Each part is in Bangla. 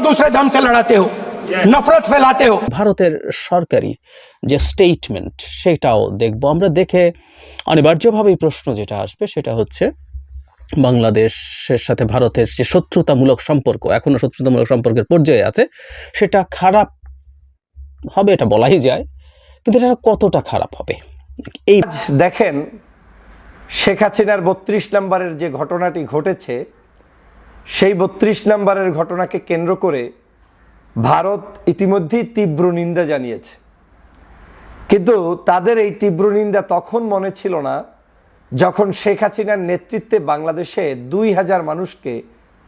दूसरे धर्म से लड़ाते हो नफरत फैलाते हो ভারতের সরকারি যে স্টেটমেন্ট সেটাও দেখব আমরা দেখে অনিবার্যভাবেই প্রশ্ন যেটা আসবে সেটা হচ্ছে বাংলাদেশের সাথে ভারতের যে শত্রুতামূলক সম্পর্ক এখনও শত্রুতামূলক সম্পর্কের পর্যায়ে আছে সেটা খারাপ হবে এটা বলাই যায় কিন্তু এটা কতটা খারাপ হবে এই আজ দেখেন শেখ হাসিনার বত্রিশ নম্বরের যে ঘটনাটি ঘটেছে সেই বত্রিশ নম্বরের ঘটনাকে কেন্দ্র করে ভারত ইতিমধ্যেই তীব্র নিন্দা জানিয়েছে। কিন্তু তাদের এই তীব্র নিন্দা তখন মনে ছিল না, যখন শেখ হাসিনার নেতৃত্বে বাংলাদেশে দুই হাজার মানুষকে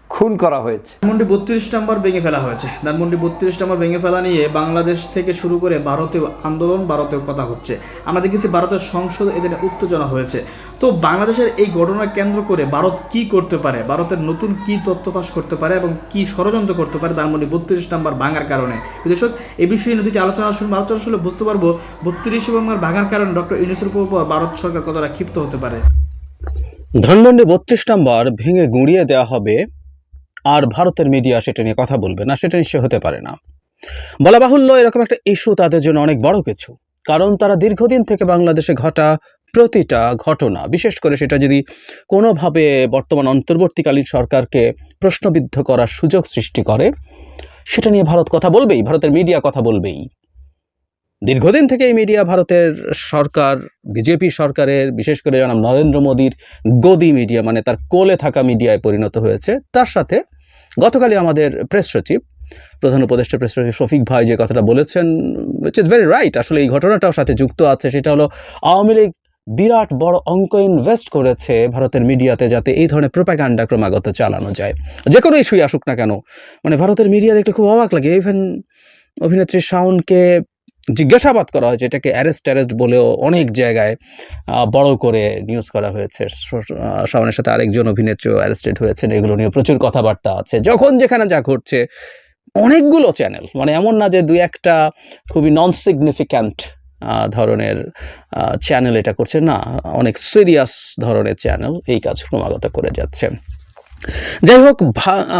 খুন করা হয়েছে। ধানমন্ডি বত্রিশ নম্বর ভেঙে ফেলা হয়েছে। ধানমন্ডি বত্রিশ নম্বর ভেঙে ফেলা নিয়ে বাংলাদেশ থেকে শুরু করে ভারতীয় আন্দোলন ভারতেও কথা হচ্ছে। আমরা দেখেছি ভারতের সংসদ এদের উত্তেজনা হয়েছে। তো বাংলাদেশের এই ঘটনা কেন্দ্র করে ভারত কি করতে পারে? ভারতের নতুন কি তথ্য পাস করতে পারে এবং কি ষড়যন্ত্র করতে পারে ধানমন্ডি বত্রিশ নম্বর ভাঙার কারণে? বিদেশক এই বিষয়ে দুটি আলোচনা শুনব আলোচনা শুনলে বুঝতে পারব বত্রিশ নম্বর ভাঙার কারণে ডক্টর ইউনিসের উপর ভারত সরকার কতটা ক্ষিপ্ত হতে পারে। ধানমন্ডি বত্রিশ নম্বর ভেঙে গুঁড়িয়ে দেওয়া হবে আর ভারতের মিডিয়া সেটা নিয়ে কথা বলবে না, সেটা নিশ্চয় হতে পারে না। বলা বাহুল্য, এরকম একটা ইস্যু তাদের জন্য অনেক বড় কিছু। কারণ তারা দীর্ঘদিন থেকে বাংলাদেশে ঘটা প্রতিটা ঘটনা, বিশেষ করে সেটা যদি কোনোভাবে বর্তমান অন্তর্বর্তীকালীন সরকারকে প্রশ্নবিদ্ধ করার সুযোগ সৃষ্টি করে, সেটা নিয়ে ভারত কথা বলবেই, ভারতের মিডিয়া কথা বলবেই। দীর্ঘদিন থেকে এই মিডিয়া ভারতের সরকার বিজেপি সরকারের, বিশেষ করে জনাব নরেন্দ্র মোদীর গদি মিডিয়া মানে তার কোলে থাকা মিডিয়ায় পরিণত হয়েছে, তার সাথে গতকালই আমাদের প্রেস সচিব, প্রধান উপদেষ্টা প্রেস সচিব শফিক ভাই যে কথাটা বলেছেন উইচ ইজ ভেরি রাইট আসলে এই ঘটনাটাও সাথে যুক্ত আছে, সেটা হলো আওয়ামী লীগ বিরাট বড় অঙ্ক ইনভেস্ট করেছে ভারতের মিডিয়াতে যাতে এই ধরনের প্রোপাগান্ডা ক্রমাগত চালানো যায়। যে কোনো ইস্যুই আসুক না কেন মানে ভারতের মিডিয়া দেখলে খুব অবাক লাগে। ইভেন অভিনেত্রী শাওনকে জিজ্ঞাসাবাদ করা হয়েছে, এটাকে অ্যারেস্ট ট্যারেস্ট বলেও অনেক জায়গায় বড় করে নিউজ করা হয়েছে। শাওনের সাথে আরেকজন অভিনেত্রীও অ্যারেস্টেড হয়েছেন, এগুলো নিয়ে প্রচুর কথাবার্তা আছে। যখন যেখানে যা ঘটছে, অনেকগুলো চ্যানেল মানে এমন না যে দুই একটা খুবই নন সিগনিফিক্যান্ট ধরনের চ্যানেল এটা করছে, না, অনেক সিরিয়াস ধরনের চ্যানেল এই কাজ ক্রমাগত করে যাচ্ছে। যাই হোক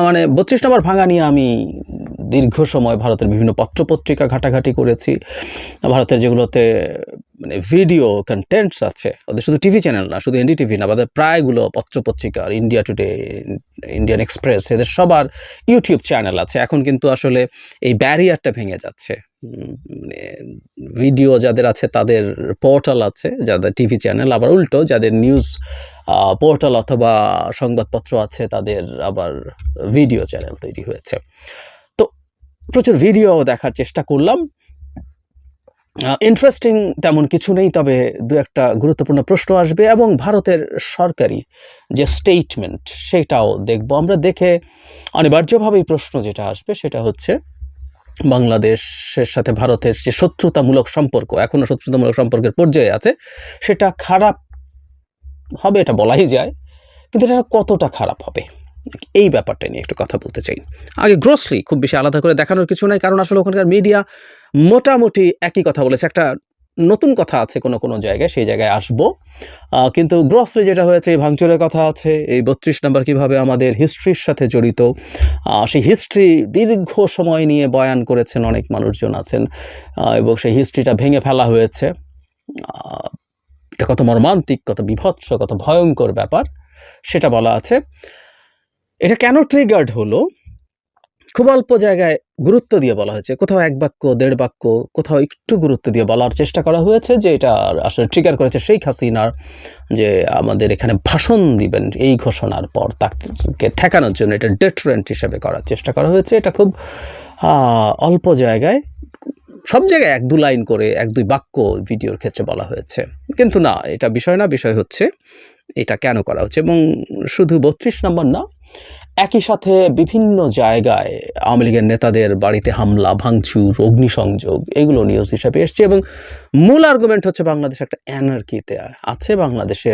মানে বত্রিশ নম্বর ভাঙা নিয়ে আমি দীর্ঘ সময় ভারতের বিভিন্ন পত্রপত্রিকা ঘাটাঘাটি করেছি। ভারতের যেগুলোতে মানে ভিডিও কন্টেন্টস আছে, ওদের শুধু টিভি চ্যানেল না, শুধু এনডিটিভি না ওদের প্রায়গুলো পত্রপত্রিকা ইন্ডিয়া টুডে ইন্ডিয়ান এক্সপ্রেস এদের সবার ইউটিউব চ্যানেল আছে। এখন কিন্তু আসলে এই ব্যারিয়ারটা ভেঙে যাচ্ছে। ভিডিও যাদের আছে তাদের পোর্টাল আছে, যাদের টিভি চ্যানেল, আবার উল্টো যাদের নিউজ পোর্টাল অথবা সংবাদপত্র আছে তাদের আবার ভিডিও চ্যানেল তৈরি হয়েছে। তো প্রচুর ভিডিও দেখার চেষ্টা করলাম। ইন্টারেস্টিং তেমন কিছু নেই, তবে দু একটা গুরুত্বপূর্ণ প্রশ্ন আসবে এবং ভারতের সরকারি যে স্টেটমেন্ট সেটাও দেখব। আমরা দেখে অনিবার্যভাবেই প্রশ্ন যেটা আসবে সেটা হচ্ছে বাংলাদেশের সাথে ভারতের যে শত্রুতামূলক সম্পর্ক এখনও শত্রুতামূলক সম্পর্কের পর্যায়ে আছে, সেটা খারাপ হবে এটা বলাই যায়, কিন্তু এটা কতটা খারাপ হবে? এই ব্যাপারটা নিয়ে একটু কথা বলতে চাই। আগে গ্রসলি খুব বেশি আলাদা করে দেখানোর কিছু নাই, কারণ আসলে ওখানকার মিডিয়া মোটামুটি একই কথা বলেছে। একটা নতুন কথা আছে কোনো কোনো জায়গায়, সেই জায়গায় আসব। কিন্তু গ্রসলি যেটা হয়েছে, এই ভাঙচুরের কথা আছে, এই বত্রিশ নাম্বার কীভাবে আমাদের হিস্ট্রির সাথে জড়িত সেই হিস্ট্রি দীর্ঘ সময় নিয়ে বয়ান করেছেন অনেক মানুষজন আছেন এবং সেই হিস্ট্রিটা ভেঙে ফেলা হয়েছে। এটা কত মর্মান্তিক, কত বিভৎস, কত ভয়ঙ্কর ব্যাপার, সেটা বলা আছে। এটা কেন ট্রিগার্ড হলো? খুব অল্প জায়গায় গুরুত্ব দিয়ে বলা হয়েছে। কোথাও এক বাক্য, দেড় বাক্য, কোথাও একটু গুরুত্ব দিয়ে বলার চেষ্টা করা হয়েছে যে এটা আসলে ট্রিগার করেছে শেখ হাসিনার যে আমাদের এখানে ভাষণ দিবেন এই ঘোষণার পর তাকে ঠেকানোর জন্য, এটা ডেটরেন্ট হিসেবে করার চেষ্টা করা হয়েছে। এটা খুব অল্প জায়গায়, সব জায়গায় এক দু লাইন করে, এক দুই বাক্য ভিডিওর ক্ষেত্রে বলা হয়েছে। কিন্তু না, এটা বিষয় না, বিষয় হচ্ছে এটা কেন করা হচ্ছে? এবং শুধু বত্রিশ নম্বর না একই সাথে বিভিন্ন জায়গায় আওয়ামী লীগের নেতাদের বাড়িতে হামলা, ভাঙচুর, অগ্নিসংযোগ, এগুলো নিউজ হিসাবে এসছে এবং মূল আর্গুমেন্ট হচ্ছে বাংলাদেশ একটা অ্যানার্কিতে আছে। বাংলাদেশে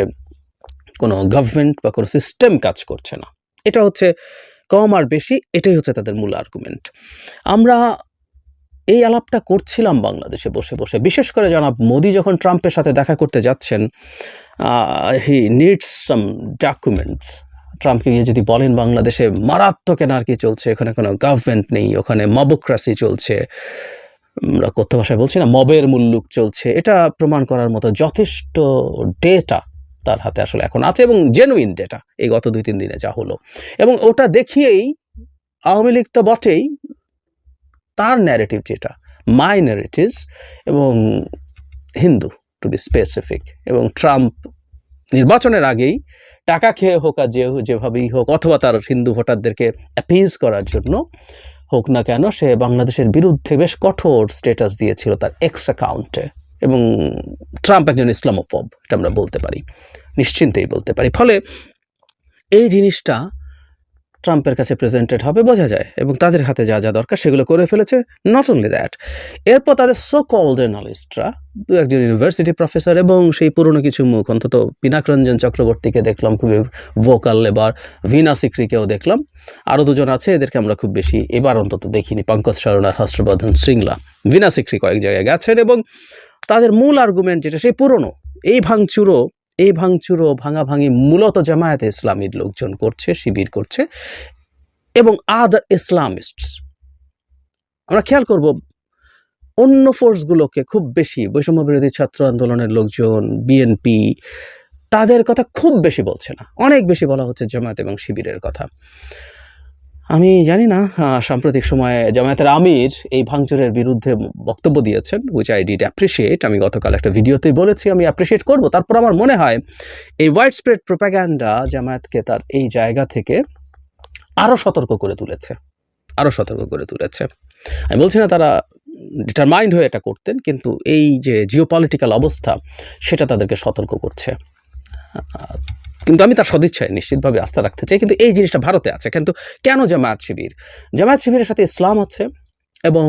কোনো গভর্নমেন্ট বা কোনো সিস্টেম কাজ করছে না। এটা হচ্ছে কম আর বেশি, এটাই হচ্ছে তাদের মূল আর্গুমেন্ট আমরা এই আলাপটা করছিলাম বাংলাদেশে বসে বসে। বিশেষ করে জনাব মোদি যখন ট্রাম্পের সাথে দেখা করতে যাচ্ছেন হি নিডস সাম ডকুমেন্টস ট্রাম্পকে গিয়ে যদি বলেন বাংলাদেশে মারাত্মক এনার্কি চলছে, এখানে কোনো গভর্নমেন্ট নেই, ওখানে মবোক্রাসি চলছে, আমরা কথ্য ভাষায় বলছি না, মবের মুল্লুক চলছে, এটা প্রমাণ করার মতো যথেষ্ট ডেটা তার হাতে আসলে এখন আছে এবং জেনুইন ডেটা এই গত দুই তিন দিনে যা হলো। এবং ওটা দেখিয়েই আওয়ামী লীগ তো বটেই তার ন্যারেটিভ যেটা মাই ন্যারেটিভস এবং হিন্দু টু বি স্পেসিফিক এবং ট্রাম্প নির্বাচনের আগেই টাকা খেয়ে হোক আর যে যেভাবেই হোক, অথবা তার হিন্দু ভোটারদেরকে অ্যাপিজ করার জন্য হোক না কেন, সে বাংলাদেশের বিরুদ্ধে বেশ কঠোর স্ট্যাটাস দিয়েছিল তার এক্স অ্যাকাউন্টে এবং ট্রাম্প একজন ইসলামোফব, এটা আমরা বলতে পারি, নিশ্চিন্তেই বলতে পারি। ফলে এই জিনিসটা ট্রাম্পের কাছে প্রেজেন্টেড হবে, বোঝা যায়। এবং তাদের হাতে যা যা দরকার সেগুলো করে ফেলেছে নট অনলি দ্যাট এরপর তাদের সো কল্ড এনালিস্টরা দু একজন ইউনিভার্সিটি প্রফেসর এবং সেই পুরনো কিছু মুখ, অন্তত পিনাক রঞ্জন চক্রবর্তীকে দেখলাম, খুবই ভোকাল এবার ভিনা সিক্রিকেও দেখলাম। আরও দুজন আছে, এদেরকে আমরা খুব বেশি এবার অন্তত দেখিনি, পঙ্কজ শরণ আর হর্ষবর্ধন শৃঙ্গলা। ভিনা সিক্রি কয়েক জায়গায় গেছেন এবং তাদের মূল আর্গুমেন্ট যেটা, সেই পুরনো, এই ভাঙচুরও এই ভাঙচুরও ভাঙাভাঙি মূলত জামায়াতে ইসলামীর লোকজন করছে, শিবির করছে এবং আদার ইসলামিস্টস আমরা খেয়াল করব, অন্য ফোর্সগুলোকে খুব বেশি বৈষম্য বিরোধী ছাত্র আন্দোলনের লোকজন বিএনপি তাদের কথা খুব বেশি বলছে না। অনেক বেশি বলা হচ্ছে জামায়াত এবং শিবিরের কথা। আমি জানি না সাম্প্রতিক সময়ে জামায়াতের আমির এই ভাঙচুরের বিরুদ্ধে বক্তব্য দিয়েছেন উইচ আই ডিড অ্যাপ্রিসিয়েট আমি গতকাল একটা ভিডিওতেই বলেছি, আমি অ্যাপ্রিসিয়েট করব। তারপর আমার মনে হয় এই হোয়াইট স্প্রেড প্রোপাগ্যান্ডা জামায়াতকে তার এই জায়গা থেকে আরও সতর্ক করে তুলেছে। আরও সতর্ক করে তুলেছে। আমি বলছি না তারা ডিটারমাইন্ড হয়ে এটা করতেন, কিন্তু এই যে জিওপলিটিক্যাল অবস্থা, সেটা তাদেরকে সতর্ক করছে। কিন্তু আমি তার সদিচ্ছায় নিশ্চিতভাবে আস্থা রাখতে চাই, কিন্তু এই জিনিসটা ভারতে আছে। কিন্তু কেন জামায়াত শিবির? জামায়াত শিবিরের সাথে ইসলাম আছে এবং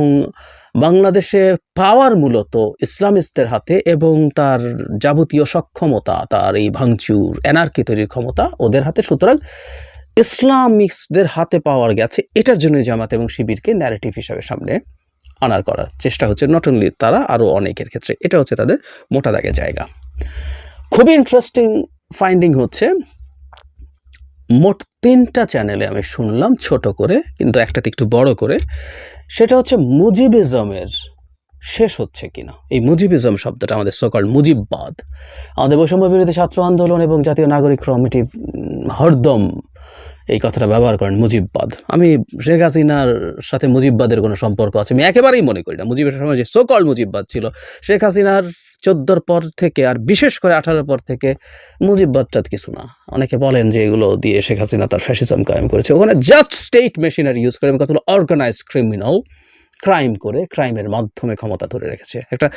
বাংলাদেশে পাওয়ার মূলত ইসলামিস্টদের হাতে এবং তার যাবতীয় সক্ষমতা, তার এই ভাঙচুর, এনার্কি তৈরির ক্ষমতা ওদের হাতে। সুতরাং ইসলামিস্টদের হাতে পাওয়ার গেছে, এটার জন্য জামাত এবং শিবিরকে ন্যারেটিভ হিসাবে সামনে আনার করার চেষ্টা হচ্ছে। নট অনলি তারা, আরও অনেকের ক্ষেত্রে। এটা হচ্ছে তাদের মোটা দাগের জায়গা। খুবই ইন্টারেস্টিং ফাইন্ডিং হচ্ছে, মোট তিনটা চ্যানেলে আমি শুনলাম ছোট করে, কিন্তু একটাতে একটু বড় করে। সেটা হচ্ছে মুজিবিজমের শেষ হচ্ছে কিনা। এই মুজিবিজম শব্দটা আমাদের সকল মুজিববাদ। আমাদের বৈষম্য বিরোধী ছাত্র আন্দোলন এবং জাতীয় নাগরিক কমিটি হরদম এই কথাটা ব্যবহার করেন মুজিববাদ। আমি শেখ হাসিনার সাথে মুজিববাদের কোনো সম্পর্ক আছে, আমি একেবারেই মনে করি না। মুজিবের সময় যে সকল মুজিববাদ ছিল, শেখ হাসিনার চোদ্দোর পর থেকে আর বিশেষ করে আঠারোর পর থেকে মুজিববাদটা কিছু না। অনেকে বলেন যে এগুলো দিয়ে শেখ হাসিনা তার ফ্যাসিজম কায়েম করেছে। ওখানে জাস্ট স্টেট মেশিনারি ইউজ করে এবং কতগুলো অর্গানাইজড ক্রিমিনাল ক্রাইম করে ক্রাইমের মাধ্যমে ক্ষমতা ধরে রেখেছে। একটা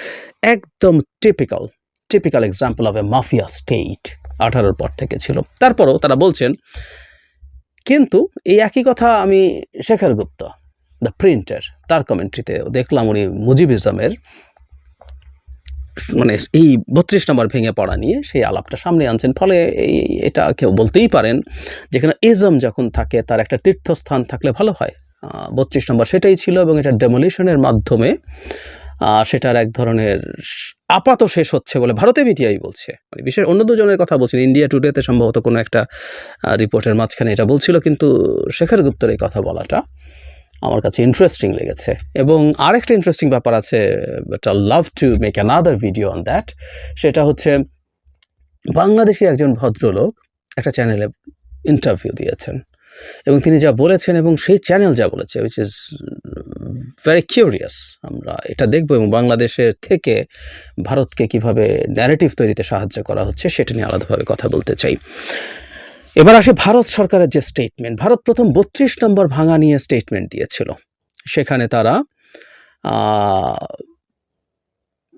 একদম typical typical example of a mafia state আঠারোর পর থেকে ছিল। তারপরও তারা বলছেন, কিন্তু এই একই কথা আমি শেখর গুপ্ত দ্য প্রিন্টার তার কমেন্ট্রিতে দেখলাম উনি মুজিবিজমের মানে এই বত্রিশ নম্বর ভেঙে পড়া নিয়ে সেই আলাপটা সামনে আনছেন। ফলে এটা কেউ বলতেই পারেন যেখানে এজম যখন থাকে, তার একটা তীর্থস্থান থাকলে ভালো হয়। বত্রিশ নম্বর সেটাই ছিল এবং এটা ডেমোলিশনের মাধ্যমে সেটার এক ধরনের আপাত শেষ হচ্ছে বলে ভারতে মিডিয়াই বলছে। মানে বিশেষ অন্য দুজনের কথা বলছেন ইন্ডিয়া টুডেতে সম্ভবত কোনো একটা রিপোর্টের মাঝখানে এটা বলছিল, কিন্তু শেখর গুপ্তর এই কথা বলাটা আমার কাছে ইন্টারেস্টিং লেগেছে। এবং আরেকটা ইন্টারেস্টিং ব্যাপার আছে but I love to make another video on that সেটা হচ্ছে বাংলাদেশি একজন ভদ্রলোক একটা চ্যানেলে ইন্টারভিউ দিয়েছেন। এবং তিনি যা বলেছেন এবং সেই চ্যানেল যা বলেছে উইচ ইজ ভেরি কিউরিয়াস আমরা এটা দেখব এবং বাংলাদেশের থেকে ভারতকে কীভাবে ন্যারেটিভ তৈরিতে সাহায্য করা হচ্ছে, সেটা নিয়ে আলাদাভাবে কথা বলতে চাই। এবার আসে ভারত সরকারের যে স্টেটমেন্ট ভারত প্রথম বত্রিশ নম্বর ভাঙা নিয়ে স্টেটমেন্ট দিয়েছিল। সেখানে তারা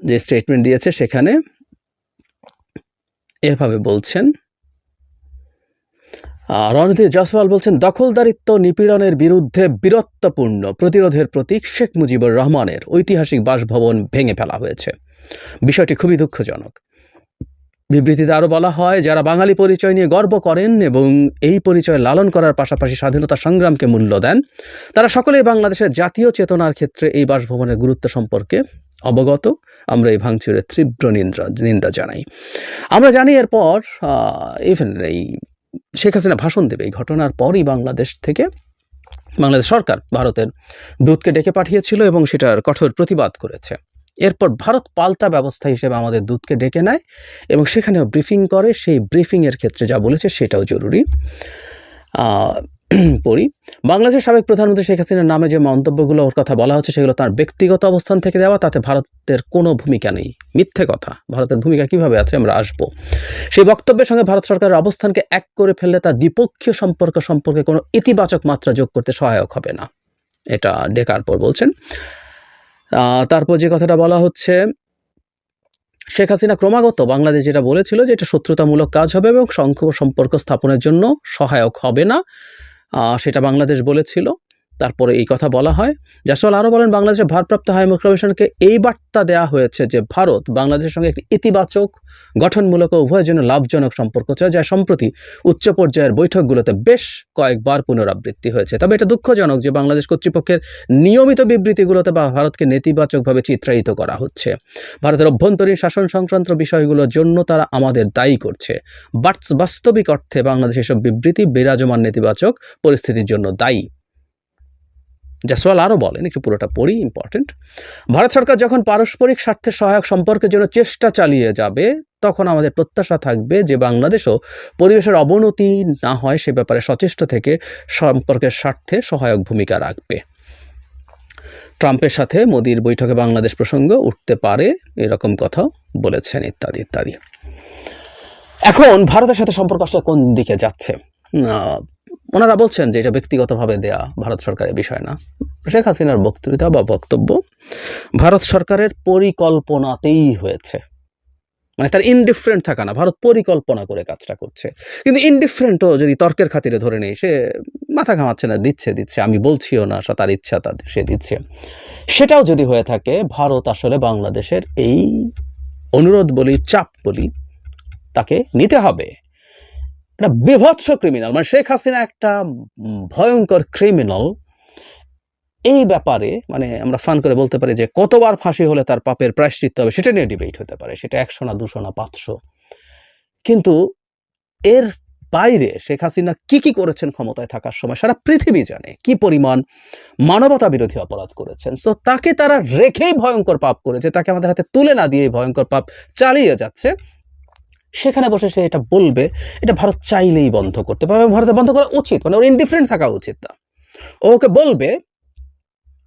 যে স্টেটমেন্ট দিয়েছে সেখানে এভাবে বলছেন রণধীর জসওয়াল বলছেন, দখলদারিত্ব নিপীড়নের বিরুদ্ধে বীরত্বপূর্ণ প্রতিরোধের প্রতীক শেখ মুজিবুর রহমানের ঐতিহাসিক বাসভবন ভেঙে ফেলা হয়েছে। বিষয়টি খুবই দুঃখজনক। বিবৃতিতে আরও বলা হয়, যারা বাঙালি পরিচয় নিয়ে গর্ব করেন এবং এই পরিচয় লালন করার পাশাপাশি স্বাধীনতা সংগ্রামকে মূল্য দেন, তারা সকলেই বাংলাদেশের জাতীয় চেতনার ক্ষেত্রে এই বাসভবনের গুরুত্ব সম্পর্কে অবগত। আমরা এই ভাঙচুরের তীব্র নিন্দা নিন্দা জানাই। আমরা জানি এরপর ইভেন এই শেখ হাসিনা ভাষণ দেবে এই ঘটনার পরই বাংলাদেশ থেকে বাংলাদেশ সরকার ভারতের দূতকে ডেকে পাঠিয়েছিল এবং সেটার কঠোর প্রতিবাদ করেছে। এরপর ভারত পাল্টা ব্যবস্থা হিসেবে আমাদের দূতকে ডেকে নেয় এবং সেখানেও ব্রিফিং করে, সেই ব্রিফিংয়ের ক্ষেত্রে যা বলেছে সেটাও জরুরি। পড়ি। বাংলাদেশের সাবেক প্রধানমন্ত্রী শেখ হাসিনার নামে যে মন্তব্যগুলো ওর কথা বলা হচ্ছে সেগুলো তার ব্যক্তিগত অবস্থান থেকে দেওয়া, তাতে ভারতের কোনো ভূমিকা নেই। মিথ্যে কথা। ভারতের ভূমিকা কীভাবে আছে আমরা আসব। সেই বক্তব্যের সঙ্গে ভারত সরকারের অবস্থানকে এক করে ফেললে তা দ্বিপক্ষীয় সম্পর্ক সম্পর্কে কোনো ইতিবাচক মাত্রা যোগ করতে সহায়ক হবে না। এটা ডেকার পর বলছেন। তারপর যে কথাটা বলা হচ্ছে, শেখ হাসিনা ক্রমাগত বাংলাদেশ যেটা বলেছিল যে এটা শত্রুতামূলক কাজ হবে এবং সংখ্য সম্পর্ক স্থাপনের জন্য সহায়ক হবে না সেটা বাংলাদেশ বলেছিল। তারপরে এই কথা বলা হয়। জাসওয়াল আরও বলেন, বাংলাদেশের ভারপ্রাপ্ত হাই কমিশনকে এই বার্তা দেওয়া হয়েছে যে ভারত বাংলাদেশের সঙ্গে একটি ইতিবাচক, গঠনমূলক উভয়ের জন্য লাভজনক সম্পর্ক চায়, যা সম্প্রতি উচ্চ পর্যায়ের বৈঠকগুলোতে বেশ কয়েকবার পুনরাবৃত্তি হয়েছে। তবে এটা দুঃখজনক যে বাংলাদেশ কর্তৃপক্ষের নিয়মিত বিবৃতিগুলোতে বা ভারতকে নেতিবাচকভাবে চিত্রায়িত করা হচ্ছে। ভারতের অভ্যন্তরীণ শাসন সংক্রান্ত বিষয়গুলোর জন্য তারা আমাদের দায়ী করছে। বাস্তবিক অর্থে বাংলাদেশ এসব বিবৃতি বিরাজমান নেতিবাচক পরিস্থিতির জন্য দায়ী। জাসওয়াল আরও বলেন, একটু পুরোটা পড়ি ইম্পর্টেন্ট ভারত সরকার যখন পারস্পরিক স্বার্থে সহায়ক সম্পর্কের জন্য চেষ্টা চালিয়ে যাবে, তখন আমাদের প্রত্যাশা থাকবে যে বাংলাদেশও পরিবেশের অবনতি না হয়, সে ব্যাপারে সচেষ্ট থেকে সম্পর্কের স্বার্থে সহায়ক ভূমিকা রাখবে। ট্রাম্পের সাথে মোদির বৈঠকে বাংলাদেশ প্রসঙ্গ উঠতে পারে, এরকম কথাও বলেছেন, ইত্যাদি ইত্যাদি। এখন ভারতের সাথে সম্পর্ক আসলে কোন দিকে যাচ্ছে? ওনারা বলছেন যে এটা ব্যক্তিগতভাবে দেয়া ভারত সরকারের বিষয় না। শেখ হাসিনার বক্তৃতা বা বক্তব্য ভারত সরকারের পরিকল্পনাতেই হয়েছে। মানে তার ইনডিফারেন্ট থাকা না, ভারত পরিকল্পনা করে কাজটা করছে। কিন্তু ইনডিফারেন্টও যদি তর্কের খাতিরে ধরে নেই, সে মাথা ঘামাচ্ছে না, দিচ্ছে দিচ্ছে, আমি বলছিও না তার ইচ্ছা তাদের সে দিচ্ছে। সেটাও যদি হয়ে থাকে, ভারত আসলে বাংলাদেশের এই অনুরোধ বলি, চাপ বলি, তাকে নিতে হবে। একটা বিভৎস ক্রিমিনাল মানে শেখ হাসিনা একটা ভয়ঙ্কর ক্রিমিনাল এই ব্যাপারে মানে আমরা ফান করে বলতে পারি যে কতবার ফাঁসি হলে তার পাপের প্রায়শ্চিত্ত হবে, সেটা নিয়ে ডিবেট হতে পারে, সেটা একশো না দুশো না পাঁচশো। কিন্তু এর বাইরে শেখ হাসিনা কি কি করেছেন ক্ষমতায় থাকার সময়, সারা পৃথিবী জানে কি পরিমাণ মানবতা বিরোধী অপরাধ করেছেন। সো তাকে তারা রেখেই ভয়ঙ্কর পাপ করেছে, তাকে আমাদের হাতে তুলে না দিয়ে ভয়ঙ্কর পাপ চালিয়ে যাচ্ছে। সেখানে বসে সে এটা বলবে, এটা ভারত চাইলেই বন্ধ করতে পারবে ভারতে বন্ধ করা উচিত মানে ওর ইনডিফারেন্ট থাকা উচিত না। ওকে বলবে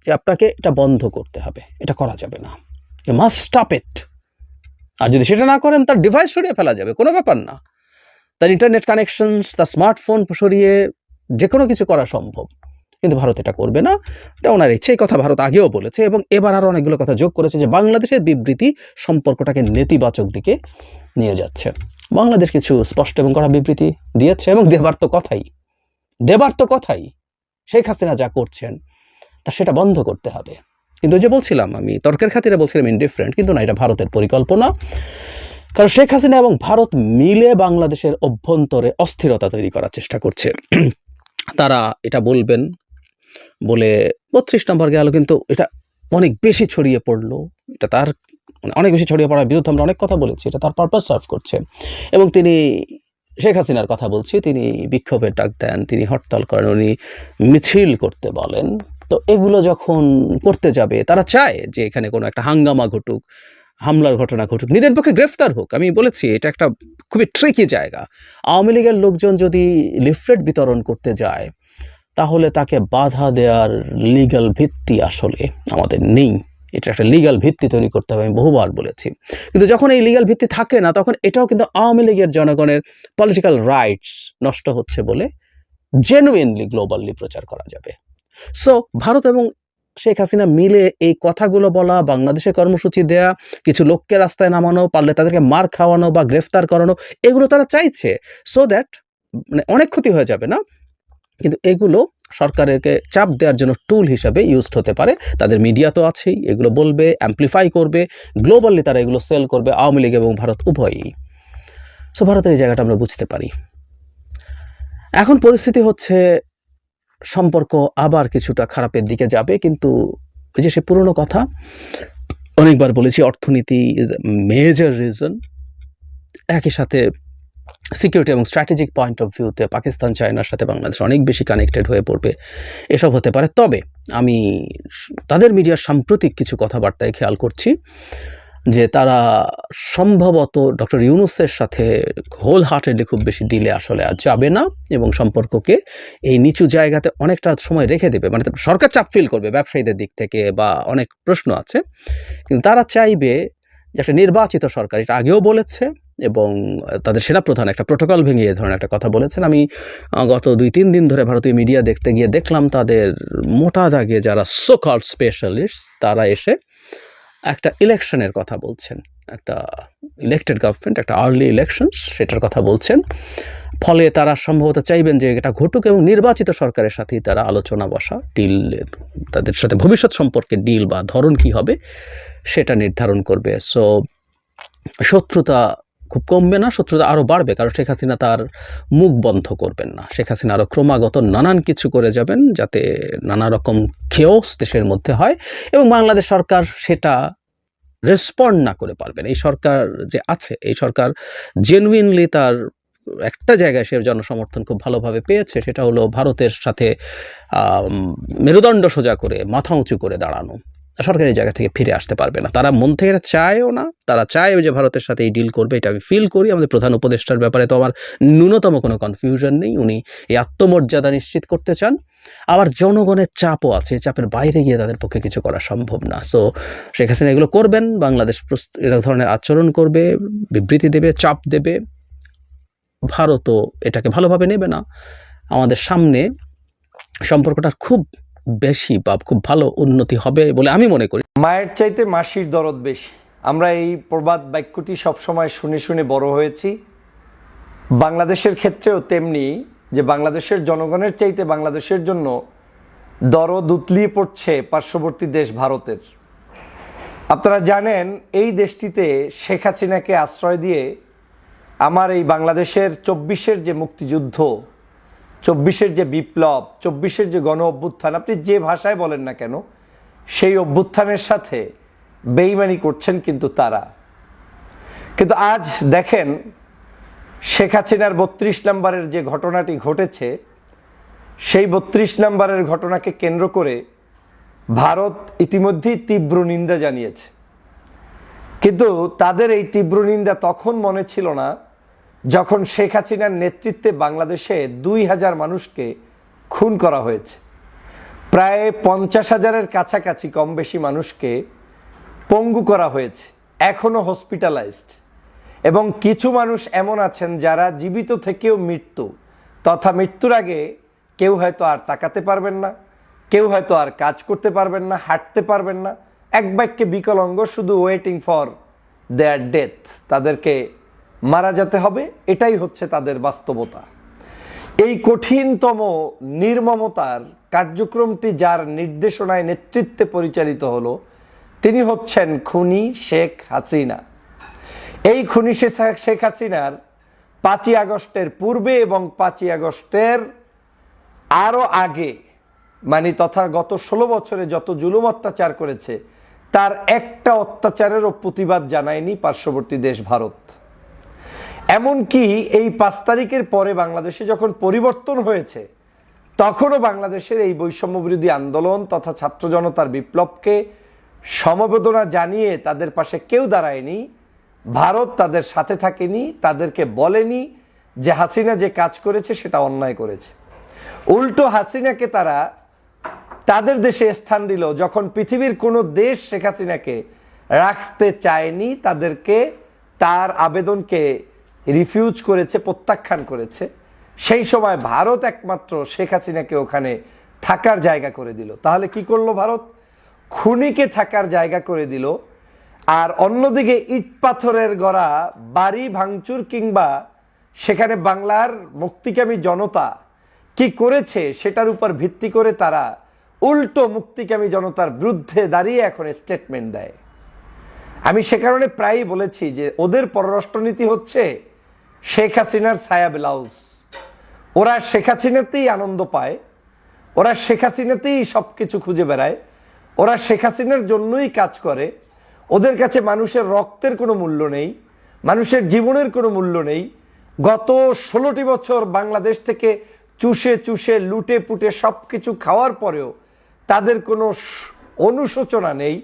যে আপনাকে এটা বন্ধ করতে হবে, এটা করা যাবে না। ইউ মাস্ট স্টপ ইট আর যদি সেটা না করেন, তার ডিভাইস সরিয়ে ফেলা যাবে, কোনো ব্যাপার না। তার ইন্টারনেট কানেকশনস তার স্মার্টফোন সরিয়ে যে কোনো কিছু করা সম্ভব। কিন্তু ভারত এটা করবে না। এটা ওনার ইচ্ছে, এই কথা ভারত আগেও বলেছে এবং এবার আরও অনেকগুলো কথা যোগ করেছে যে বাংলাদেশের বিবৃতি সম্পর্কটাকে নেতিবাচক দিকে নিয়ে যাচ্ছে। বাংলাদেশ কিছু স্পষ্ট এবং কড়া বিবৃতি দিয়েছে এবং দেবার তো কথাই। দেবার তো কথাই। শেখ হাসিনা যা করছেন, তা সেটা বন্ধ করতে হবে। কিন্তু যে বলছিলাম, আমি তর্কের খাতিরে বলছিলাম ইনডিফারেন্ট কিন্তু না, এটা ভারতের পরিকল্পনা। কারণ শেখ হাসিনা এবং ভারত মিলে বাংলাদেশের অভ্যন্তরে অস্থিরতা তৈরি করার চেষ্টা করছে। তারা এটা বলবেন বলে বত্রিশ নম্বর গেল, কিন্তু এটা অনেক বেশি ছড়িয়ে পড়ল। এটা তার মানে অনেক বেশি ছড়িয়ে পড়ার বিরুদ্ধে আমরা অনেক কথা বলেছি, এটা তার পারপাস সার্ভ করছে। এবং তিনি শেখ হাসিনার কথা বলছি, তিনি বিক্ষোভের ডাক দেন, তিনি হরতাল করেন, উনি মিছিল করতে বলেন। তো এগুলো যখন করতে যাবে, তারা চায় যে এখানে কোনো একটা হাঙ্গামা ঘটুক, হামলার ঘটনা ঘটুক, নিজের পক্ষে গ্রেফতার হোক। আমি বলেছি, এটা একটা খুবই ট্রিকি জায়গা। আওয়ামী লীগের লোকজন যদি লিফলেট বিতরণ করতে যায় তাহলে তাকে বাধা দেওয়ার লিগ্যাল ভিত্তি আসলে আমাদের নেই। এটা একটা লিগাল ভিত্তি তৈরি করতে হবে, আমি বহুবার বলেছি। কিন্তু যখন এই লিগাল ভিত্তি থাকে না, তখন এটাও কিন্তু আওয়ামী লীগের জনগণের পলিটিক্যাল রাইটস নষ্ট হচ্ছে বলে জেনুইনলি গ্লোবালি প্রচার করা যাবে। সো ভারত এবং শেখ হাসিনা মিলে এই কথাগুলো বলা বাংলাদেশে কর্মসূচি দেয়া, কিছু লোককে রাস্তায় নামানো, পারলে তাদেরকে মার খাওয়ানো বা গ্রেফতার করানো, এগুলো তারা চাইছে। সো দ্যাট মানে অনেক ক্ষতি হয়ে যাবে না? কিন্তু এগুলো সরকারেরকে চাপ দেওয়ার জন্য টুল হিসাবে ইউজড হতে পারে। তাদের মিডিয়া তো আছেই, এগুলো বলবে অ্যাম্পলিফাই করবে গ্লোবালি তারা এগুলো সেল করবে, আওয়ামী লীগ এবং ভারত উভয়ই। সো ভারতের এই জায়গাটা আমরা বুঝতে পারি। এখন পরিস্থিতি হচ্ছে, সম্পর্ক আবার কিছুটা খারাপের দিকে যাবে, কিন্তু ওই যে সে পুরনো কথা, অনেকবার বলেছি, অর্থনীতি ইজ মেজর রিজন একই সাথে সিকিউরিটি এবং স্ট্র্যাটেজিক পয়েন্ট অফ ভিউতে পাকিস্তান, চায়নার সাথে বাংলাদেশ অনেক বেশি কানেক্টেড হয়ে পড়বে, এসব হতে পারে। তবে আমি তাদের মিডিয়ার সাম্প্রতিক কিছু কথাবার্তায় খেয়াল করছি যে তারা সম্ভবত ডক্টর ইউনুসের সাথে হোল হার্টেডলি খুব বেশি ডিলে আসলে আর যাবে না এবং সম্পর্ককে এই নিচু জায়গাতে অনেকটা সময় রেখে দেবে। মানে সরকার চাপ ফিল করবে ব্যবসায়ীদের দিক থেকে বা অনেক প্রশ্ন আছে। কিন্তু তারা চাইবে যে একটা নির্বাচিত সরকার, এটা আগেও বলেছে এবং তাদের সেনাপ্রধান একটা প্রোটোকল ভেঙে এ ধরনের একটা কথা বলেছেন। আমি গত দুই তিন দিন ধরে ভারতীয় মিডিয়া দেখতে গিয়ে দেখলাম তাদের মোটা দাগে যারা সো কল্ড স্পেশালিস্ট তারা এসে একটা ইলেকশনের কথা বলছেন। একটা ইলেক্টেড গভর্নমেন্ট একটা আর্লি ইলেকশনস সেটার কথা বলছেন। ফলে তারা সম্ভবত চাইবেন যে এটা ঘটুক এবং নির্বাচিত সরকারের সাথেই তারা আলোচনা বসা ডিলের তাদের সাথে ভবিষ্যৎ সম্পর্কে ডিল বা ধরন কী হবে, সেটা নির্ধারণ করবে। সো শত্রুতা খুব কমবে না, শত্রুতা আরও বাড়বে, কারণ শেখ হাসিনা তার মুখ বন্ধ করবেন না। শেখ হাসিনা আরও ক্রমাগত নানান কিছু করে যাবেন যাতে নানা রকম খেওস দেশের মধ্যে হয় এবং বাংলাদেশ সরকার সেটা রেসপন্ড না করে পারবেন। এই সরকার যে আছে, এই সরকার জেনুইনলি তার একটা জায়গায় সে জনসমর্থন খুব ভালোভাবে পেয়েছে, সেটা হলো ভারতের সাথে মেরুদণ্ড সোজা করে, মাথা উঁচু করে দাঁড়ানো। সরকার জায়গা থেকে ফিরে আসতে পারবে না। তারা মন থেকে চায়ও না, তারা চায় যে ভারতের সাথে এই ডিল করবে, এটা আমি ফিল করি। আমাদের প্রধান উপদেষ্টার ব্যাপারে তো আমার ন্যূনতম কোনো কনফিউশন নেই। উনি এই আত্মমর্যাদা নিশ্চিত করতে চান। আবার জনগণের চাপও আছে চাপের বাইরে গিয়ে তাদের পক্ষে কিছু করা সম্ভব না। সো শেখ হাসিনা এগুলো করবেন, বাংলাদেশ এরকম ধরনের আচরণ করবে, বিবৃতি দেবে, চাপ দেবে। ভারতও এটাকে ভালোভাবে নেবে না। আমাদের সামনে সম্পর্কটা খুব বেশি বা খুব ভালো উন্নতি হবে বলে আমি মনে করি। মায়ের চাইতে মাসির দরদ বেশি। আমরা এই প্রবাদ বাক্যটি সবসময় শুনে শুনে বড় হয়েছি। বাংলাদেশের ক্ষেত্রেও তেমনি যে বাংলাদেশের জনগণের চাইতে বাংলাদেশের জন্য দরদ উতলিয়ে পড়ছে পার্শ্ববর্তী দেশ ভারতের। আপনারা জানেন, এই দেশটিতে শেখ হাসিনাকে আশ্রয় দিয়ে আমার এই বাংলাদেশের চব্বিশের যে মুক্তিযুদ্ধ চব্বিশের যে বিপ্লব, চব্বিশের যে গণ অভ্যুত্থান, আপনি যে ভাষায় বলেন না কেন, সেই অভ্যুত্থানের সাথে বেইমানি করছেন কিন্তু তারা। কিন্তু আজ দেখেন, শেখ হাসিনার বত্রিশ নম্বরের যে ঘটনাটি ঘটেছে, সেই বত্রিশ নম্বরের ঘটনাকে কেন্দ্র করে ভারত ইতিমধ্যেই তীব্র নিন্দা জানিয়েছে। কিন্তু তাদের এই তীব্র নিন্দা তখন মনে ছিল না যখন শেখ হাসিনার নেতৃত্বে বাংলাদেশে দুই হাজার মানুষকে খুন করা হয়েছে, প্রায় পঞ্চাশ হাজারের কাছাকাছি কম বেশি মানুষকে পঙ্গু করা হয়েছে এখনও হসপিটালাইজড এবং কিছু মানুষ এমন আছেন যারা জীবিত থেকেও মৃত্যু, তথা মৃত্যুর আগে কেউ হয়তো আর তাকাতে পারবেন না, কেউ হয়তো আর কাজ করতে পারবেন না, হাঁটতে পারবেন না। এক বাক্যে বিকলাঙ্গ শুধু ওয়েটিং ফর দেয়ার ডেথ তাদেরকে মারা যেতে হবে, এটাই হচ্ছে তাদের বাস্তবতা। এই কঠিনতম নির্মমতার কার্যক্রমটি যার নির্দেশনায় নেতৃত্বে পরিচালিত হলো, তিনি হচ্ছেন খুনি শেখ হাসিনা। এই খুনি শেখ হাসিনার পাঁচই আগস্টের পূর্বে এবং পাঁচই আগস্টের আরও আগে মানে তথা গত ষোলো বছরে যত জুলুম অত্যাচার করেছে, তার একটা অত্যাচারেরও প্রতিবাদ জানায়নি পার্শ্ববর্তী দেশ ভারত। এমনকি এই পাঁচ তারিখের পরে বাংলাদেশে যখন পরিবর্তন হয়েছে, তখনও বাংলাদেশের এই বৈষম্য বিরোধী আন্দোলন তথা ছাত্র জনতার বিপ্লবকে সমবেদনা জানিয়ে তাদের পাশে কেউ দাঁড়ায়নি, ভারত তাদের সাথে থাকেনি, তাদেরকে বলেনি যে হাসিনা যে কাজ করেছে সেটা অন্যায় করেছে। উল্টো হাসিনাকে তারা তাদের দেশে স্থান দিল যখন পৃথিবীর কোনো দেশ শেখ হাসিনাকে রাখতে চায়নি, তাদেরকে তার আবেদনকে রিফিউজ করেছে, প্রত্যাখ্যান করেছে। সেই সময় ভারত একমাত্র শেখ হাসিনাকে ওখানে থাকার জায়গা করে দিল। তাহলে কি করল ভারত? খুনিকে থাকার জায়গা করে দিল। আর অন্যদিকে ইট পাথরের গড়া, বাড়ি ভাঙচুর কিংবা সেখানে বাংলার মুক্তিকামী জনতা কি করেছে সেটার উপর ভিত্তি করে তারা উল্টো মুক্তিকামী জনতার বিরুদ্ধে দাঁড়িয়ে এখন স্টেটমেন্ট দেয়। আমি সে কারণে প্রায়ই বলেছি যে ওদের পররাষ্ট্রনীতি হচ্ছে শেখ হাসিনার ছায়া ব্লাউজ। ওরা শেখ হাসিনাতেই আনন্দ পায়, ওরা শেখ হাসিনাতেই সব কিছু খুঁজে বেড়ায়, ওরা শেখ হাসিনার জন্যই কাজ করে। ওদের কাছে মানুষের রক্তের কোনো মূল্য নেই, মানুষের জীবনের কোনো মূল্য নেই। গত ষোলোটি বছর বাংলাদেশ থেকে চুষে চুষে, লুটে পুটে সব কিছু খাওয়ার পরেও তাদের কোনো অনুশোচনা নেই।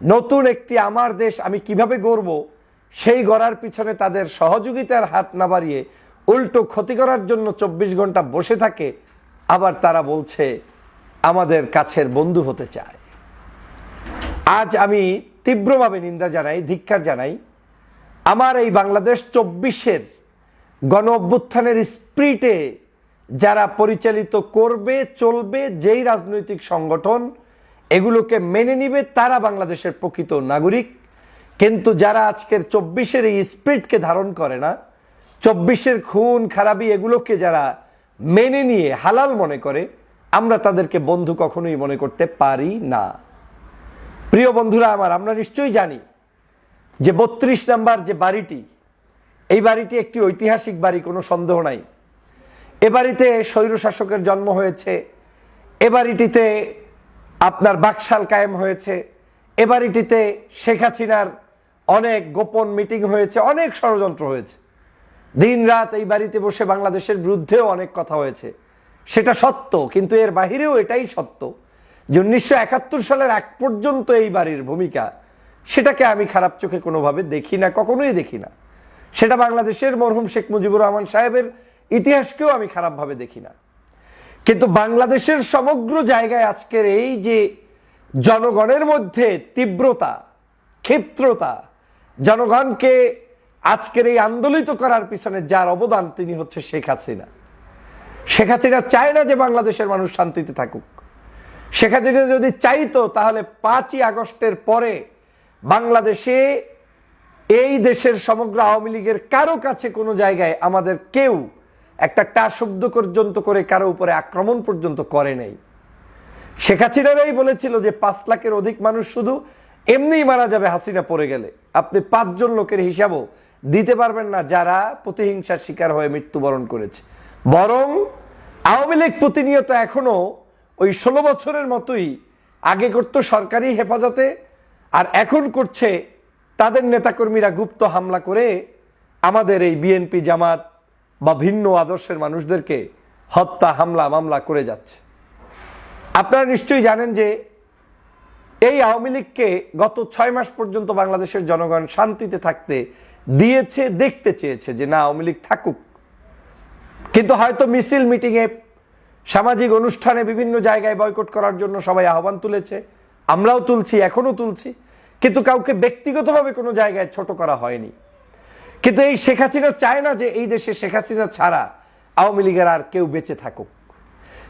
নতুন একটি আমার দেশ আমি কীভাবে গড়ব? সেই গড়ার পিছনে তাদের সহযোগিতার হাত না বাড়িয়ে উল্টো ক্ষতি করার জন্য চব্বিশ ঘণ্টা বসে থাকে, আবার তারা বলছে, আমাদের কাছের বন্ধু হতে চায়। আজ আমি তীব্রভাবে নিন্দা জানাই, ধিক্কার জানাই, আমার এই বাংলাদেশ চব্বিশের গণ অভ্যুত্থানের স্প্রিটে যারা পরিচালিত করবে, চলবে, যেই রাজনৈতিক সংগঠন, এগুলোকে মেনে নিবে, তারা বাংলাদেশের প্রকৃত নাগরিক। কিন্তু যারা আজকের চব্বিশের এই স্প্রিটকে ধারণ করে না, চব্বিশের খুন, খারাপি এগুলোকে যারা মেনে নিয়ে হালাল মনে করে, আমরা তাদেরকে বন্ধু কখনোই মনে করতে পারি না। প্রিয় বন্ধুরা আমার, আমরা নিশ্চয়ই জানি যে বত্রিশ নাম্বার যে বাড়িটি, এই বাড়িটি একটি ঐতিহাসিক বাড়ি, কোনো সন্দেহ নাই। এ বাড়িতে স্বৈরশাসকের জন্ম হয়েছে, এ বাড়িটিতে আপনার বাকশাল কায়েম হয়েছে, এ বাড়িটিতে শেখ হাসিনার অনেক গোপন মিটিং হয়েছে, অনেক ষড়যন্ত্র হয়েছে। দিন রাত এই বাড়িতে বসে বাংলাদেশের বিরুদ্ধেও অনেক কথা হয়েছে। সেটা সত্য, কিন্তু এর বাহিরেও এটাই সত্য যে উনিশশো একাত্তর সালের এক পর্যন্ত এই বাড়ির ভূমিকা, সেটাকে আমি খারাপ চোখে কোনোভাবে দেখি না, কখনোই দেখি না। সেটা বাংলাদেশের মরহুম শেখ মুজিবুর রহমান সাহেবের ইতিহাসকেও আমি খারাপভাবে দেখি না। কিন্তু বাংলাদেশের সমগ্র জায়গায় আজকের এই যে জনগণের মধ্যে তীব্রতা, ক্ষিপ্রতা জনগণকে আজকের এই আন্দোলিত করার পিছনে যার অবদান তিনি হচ্ছে শেখ হাসিনা। শেখ হাসিনা চায় না যে বাংলাদেশের মানুষ শান্তিতে থাকুক। শেখ হাসিনা যদি চাইতো তাহলে পাঁচই আগস্টের পরে বাংলাদেশে এই দেশের সমগ্র আওয়ামী লীগের কারও কাছে কোনো জায়গায় আমাদের কেউ একটা টা শব্দ পর্যন্ত করে কারও উপরে আক্রমণ পর্যন্ত করে নেই। শেখ হাসিনারাই বলেছিল যে পাঁচ লাখের অধিক মানুষ শুধু এমনিই মারা যাবে হাসিনা পড়ে গেলে। আপনি পাঁচজন লোকের হিসাবও দিতে পারবেন না যারা প্রতিহিংসার শিকার হয়ে মৃত্যুবরণ করেছে। বরং আওয়ামী লীগ প্রতিনিয়ত এখনও ওই ষোলো বছরের মতোই আগে করতো সরকারি হেফাজতে, আর এখন করছে তাদের নেতাকর্মীরা গুপ্ত হামলা করে আমাদের এই বিএনপি জামাত বা ভিন্ন আদর্শের মানুষদেরকে হত্যা, হামলা, মামলা করে যাচ্ছে। আপনারা নিশ্চয়ই জানেন যে এই আওয়ামী লীগকে গত ছয় মাস পর্যন্ত বাংলাদেশের জনগণ শান্তিতে থাকতে দিয়েছে, দেখতে চেয়েছে যে না, আওয়ামী লীগ থাকুক। কিন্তু হয়তো মিছিল, মিটিংয়ে সামাজিক অনুষ্ঠানে বিভিন্ন জায়গায় বয়কট করার জন্য সবাই আহ্বান তুলেছে। আমরাও তুলছি এখনও তুলছি। কিন্তু কাউকে ব্যক্তিগতভাবে কোনো জায়গায় ছোট করা হয়নি। কিন্তু এই শেখ হাসিনা চায় না যে এই দেশে শেখ হাসিনা ছাড়া আওয়ামী লীগের আর কেউ বেঁচে থাকুক।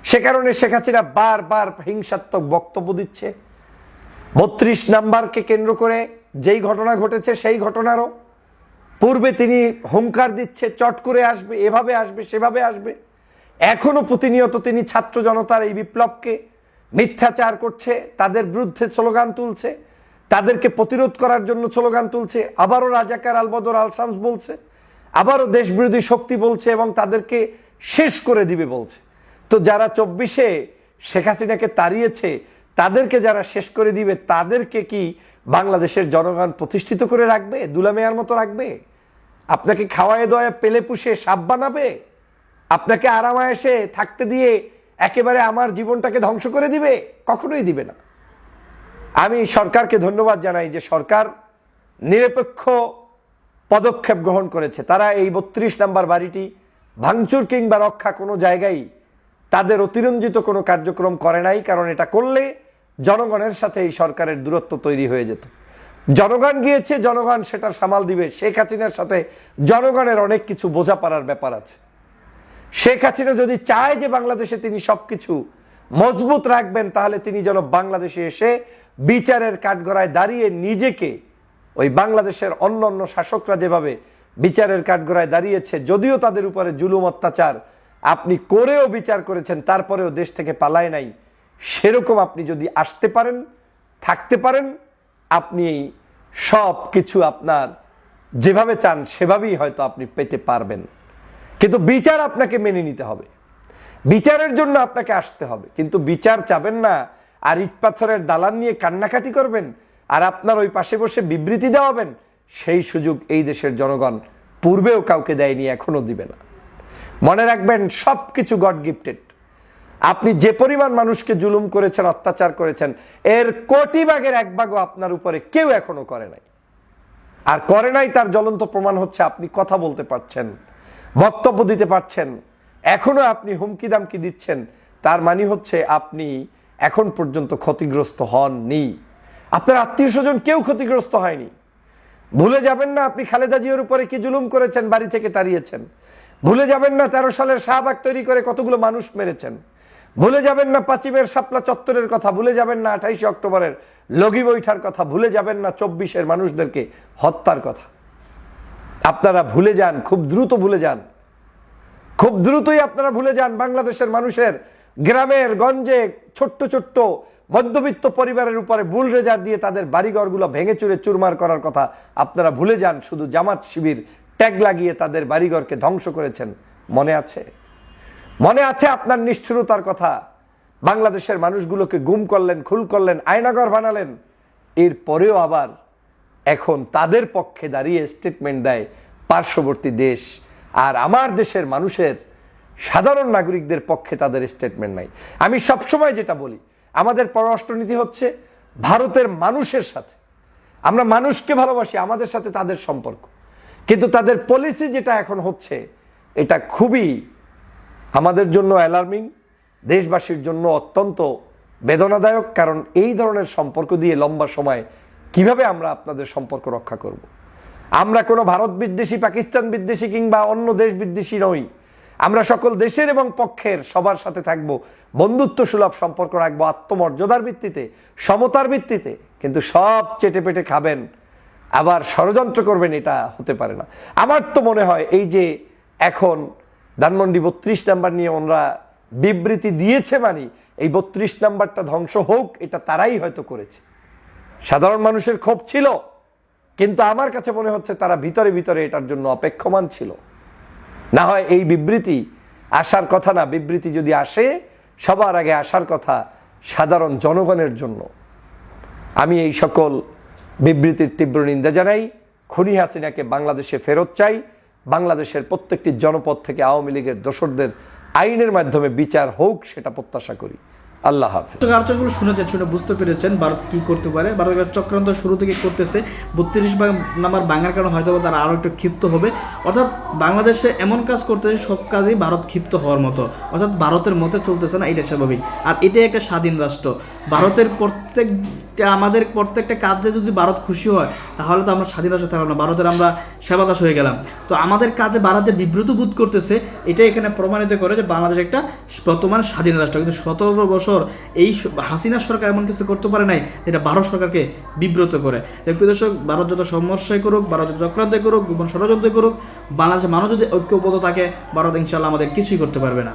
সে কারণে শেখ হাসিনা বারবার হিংসাত্মক বক্তব্য দিচ্ছে। বত্রিশ নাম্বারকে কেন্দ্র করে যেই ঘটনা ঘটেছে সেই ঘটনারও পূর্বে তিনি হুঙ্কার দিচ্ছে, চট করে আসবে, এভাবে আসবে, সেভাবে আসবে। এখনও প্রতিনিয়ত তিনি ছাত্র জনতার এই বিপ্লবকে মিথ্যাচার করছে, তাদের বিরুদ্ধে স্লোগান তুলছে, তাদেরকে প্রতিরোধ করার জন্য স্লোগান তুলছে, আবারও রাজাকার আলবদর আল শামস বলছে, আবারও দেশবিরোধী শক্তি বলছে এবং তাদেরকে শেষ করে দিবে বলছে। তো যারা চব্বিশে শেখ হাসিনাকে তাড়িয়েছে তাদেরকে যারা শেষ করে দিবে, তাদেরকে কি বাংলাদেশের জনগণ প্রতিষ্ঠিত করে রাখবে, দুলামেয়ার মতো রাখবে? আপনাকে খাওয়ায় দোয়ায় পেলে পুষে সাপ বানাবে? আপনাকে আরামায়েসে থাকতে দিয়ে একেবারে আমার জীবনটাকে ধ্বংস করে দিবে? কখনোই দিবে না। আমি সরকারকে ধন্যবাদ জানাই যে সরকার নিরপেক্ষ পদক্ষেপ গ্রহণ করেছে। তারা এই বত্রিশ নাম্বার বাড়িটি ভাঙচুর কিংবা রক্ষা কোনো জায়গায় তাদের অতিরঞ্জিত কোনো কার্যক্রম করে নাই, কারণ এটা করলে জনগণের সাথে এই সরকারের দূরত্ব তৈরি হয়ে যেত। জনগণ গিয়েছে, জনগণ সেটা সামাল দিবে। শেখ হাসিনার সাথে জনগণের অনেক কিছু বোঝা পারার ব্যাপার আছে। শেখ হাসিনা যদি চায় যে বাংলাদেশে তিনি সবকিছু মজবুত রাখবেন, তাহলে তিনি যেন বাংলাদেশে এসে বিচারের কাঠগড়ায় দাঁড়িয়ে নিজেকে ওই বাংলাদেশের অন্য অন্য শাসকরা যেভাবে বিচারের কাঠগড়ায় দাঁড়িয়েছে, যদিও তাদের উপরে জুলুম অত্যাচার, আপনি করেও বিচার করেছেন, তারপরেও দেশ থেকে পালায় নাই। সেরকম আপনি যদি আসতে পারেন, থাকতে পারেন, আপনি সব কিছু আপনার যেভাবে চান সেভাবেই হয়তো আপনি পেতে পারবেন। কিন্তু বিচার আপনাকে মেনে নিতে হবে। বিচারের জন্য আপনাকে আসতে হবে। কিন্তু বিচার চাবেন না, আর ইট পাথরের দালান নিয়ে কান্নাকাটি করবেন, আর আপনার ওই পাশে বসে বিবৃতি দেওয়াবেন, সেই সুযোগ এই দেশের জনগণ পূর্বেও কাউকে দেয়নি, এখনও দিবে না। মনে রাখবেন সব কিছু গড গিফটেড। আপনি যে পরিমাণ মানুষকে জুলুম করেছেন, অত্যাচার করেছেন, এর কোটি ভাগের এক ভাগও আপনার উপরে কেউ এখনও করে নাই। আর করে নাই তার জ্বলন্ত প্রমাণ হচ্ছে আপনি কথা বলতে পারছেন, বক্তব্য দিতে পারছেন, এখনও আপনি হুমকি দামকি দিচ্ছেন। তার মানে হচ্ছে আপনি এখন পর্যন্ত ক্ষতিগ্রস্ত হননি। আপনার আত্মীয় স্বজন কেউ ক্ষতিগ্রস্ত হয়নি। ভুলে যাবেন না আপনি খালেদা জিয়ার উপরে কি জুলুম করেছেন, বাড়ি থেকে তাড়িয়েছেন। ভুলে যাবেন না তেরো সালের শাহবাগ তৈরি করে কতগুলো মানুষ মেরেছেন। ভুলে যাবেন না পাঁচিমের শাপলা চত্বরের কথা, ভুলে যাবেন না আঠাইশে অক্টোবরের লগি বৈঠার কথা, ভুলে যাবেন না চব্বিশের মানুষদেরকে হত্যার কথা। আপনারা ভুলে যান, খুব দ্রুত ভুলে যান। খুব দ্রুতই আপনারা ভুলে যান বাংলাদেশের মানুষের গ্রামের, গঞ্জে, ছোট্ট ছোট্ট মধ্যবিত্ত পরিবারের উপরে বুল রেজার দিয়ে তাদের বাড়িঘরগুলো ভেঙে চুরে চুরমার করার কথা আপনারা ভুলে যান, শুধু জামাত শিবির ট্যাগ লাগিয়ে তাদের বাড়িঘরকে ধ্বংস করেছেন, মনে আছে? মনে আছে আপনার নিষ্ঠুরতার কথা? বাংলাদেশের মানুষগুলোকে গুম করলেন খুল করলেন আয়নাগর বানালেন। এরপরেও আবার এখন তাদের পক্ষে দাঁড়িয়ে স্টেটমেন্ট দেয় পার্শ্ববর্তী দেশ। আর আমার দেশের মানুষের সাধারণ নাগরিকদের পক্ষে তাদের স্টেটমেন্ট নাই। আমি সবসময় যেটা বলি, আমাদের পররাষ্ট্রনীতি হচ্ছে ভারতের মানুষের সাথে। আমরা মানুষকে ভালোবাসি, আমাদের সাথে তাদের সম্পর্ক। কিন্তু তাদের পলিসি যেটা এখন হচ্ছে, এটা খুবই আমাদের জন্য অ্যালার্মিং দেশবাসীর জন্য অত্যন্ত বেদনাদায়ক, কারণ এই ধরনের সম্পর্ক দিয়ে লম্বা সময় কীভাবে আমরা আপনাদের সম্পর্ক রক্ষা করব। আমরা কোনো ভারত বিদ্বেষী, পাকিস্তান বিদ্বেষী কিংবা অন্য দেশ বিদ্বেষী নই। আমরা সকল দেশের এবং পক্ষের সবার সাথে থাকব বন্ধুত্ব সুলভ সম্পর্ক রাখব, আত্মমর্যাদার ভিত্তিতে, সমতার ভিত্তিতে। কিন্তু সব চেটে পেটে খাবেন, আবার ষড়যন্ত্র করবেন, এটা হতে পারে না। আমার তো মনে হয় এই যে এখন ধানমন্ডি বত্রিশ নাম্বার নিয়ে ওনারা বিবৃতি দিয়েছে মানে এই বত্রিশ নাম্বারটা ধ্বংস হোক, এটা তারাই হয়তো করেছে। সাধারণ মানুষের ক্ষোভ ছিল, কিন্তু আমার কাছে মনে হচ্ছে তারা ভিতরে ভিতরে এটার জন্য অপেক্ষমান ছিল। না হয় এই বিবৃতি আসার কথা না, বিবৃতি যদি আসে, সবার আগে আসার কথা সাধারণ জনগণের জন্য। আমি এই সকল বিবৃতির তীব্র নিন্দা জানাই। খুনি হাসিনাকে বাংলাদেশে ফেরত চাই। বাংলাদেশের প্রত্যেকটি জনপদ থেকে আওয়ামী লীগের দোসরদের আইনের মাধ্যমে বিচার হোক, সেটা প্রত্যাশা করি। আল্লাহ হাফিজ। আলোচনাগুলো শুনেছেন, শুনে বুঝতে পেরেছেন ভারত কি করতে পারে। ভারত চক্রান্ত শুরু থেকে করতেছে। বত্রিশ নাম্বার ভাঙার কারণে হয়তো তারা আরও একটু ক্ষিপ্ত হবে। অর্থাৎ বাংলাদেশে এমন কাজ করতেছে, সব কাজেই ভারত ক্ষিপ্ত হওয়ার মতো। অর্থাৎ ভারতের মতে চলতেছে না এটা স্বাভাবিক। আর এটাই একটা স্বাধীন রাষ্ট্র। ভারতের প্রত্যেকটা, আমাদের প্রত্যেকটা কাজে যদি ভারত খুশি হয়, তাহলে তো আমরা স্বাধীন রাষ্ট্র থাকলাম না ভারতের আমরা সেবাদাস হয়ে গেলাম। তো আমাদের কাজে ভারত যে বিব্রত বোধ করতেছে এটা এখানে প্রমাণিত করে যে বাংলাদেশ একটা বর্তমান স্বাধীন রাষ্ট্র। কিন্তু সতেরো বছর এই হাসিনা সরকার এমন কিছু করতে পারে নাই, যেটা ভারত সরকারকে বিব্রত করে। প্রিয় দর্শক, ভারত যত সমস্যায় করুক, ভারত চক্রান্ত করুক, গোপন ষড়যন্ত্র করুক, বাংলাদেশের মানুষ যদি ঐক্যবদ্ধ থাকে, ভারত ইনশাল্লাহ আমাদের কিছুই করতে পারবে না।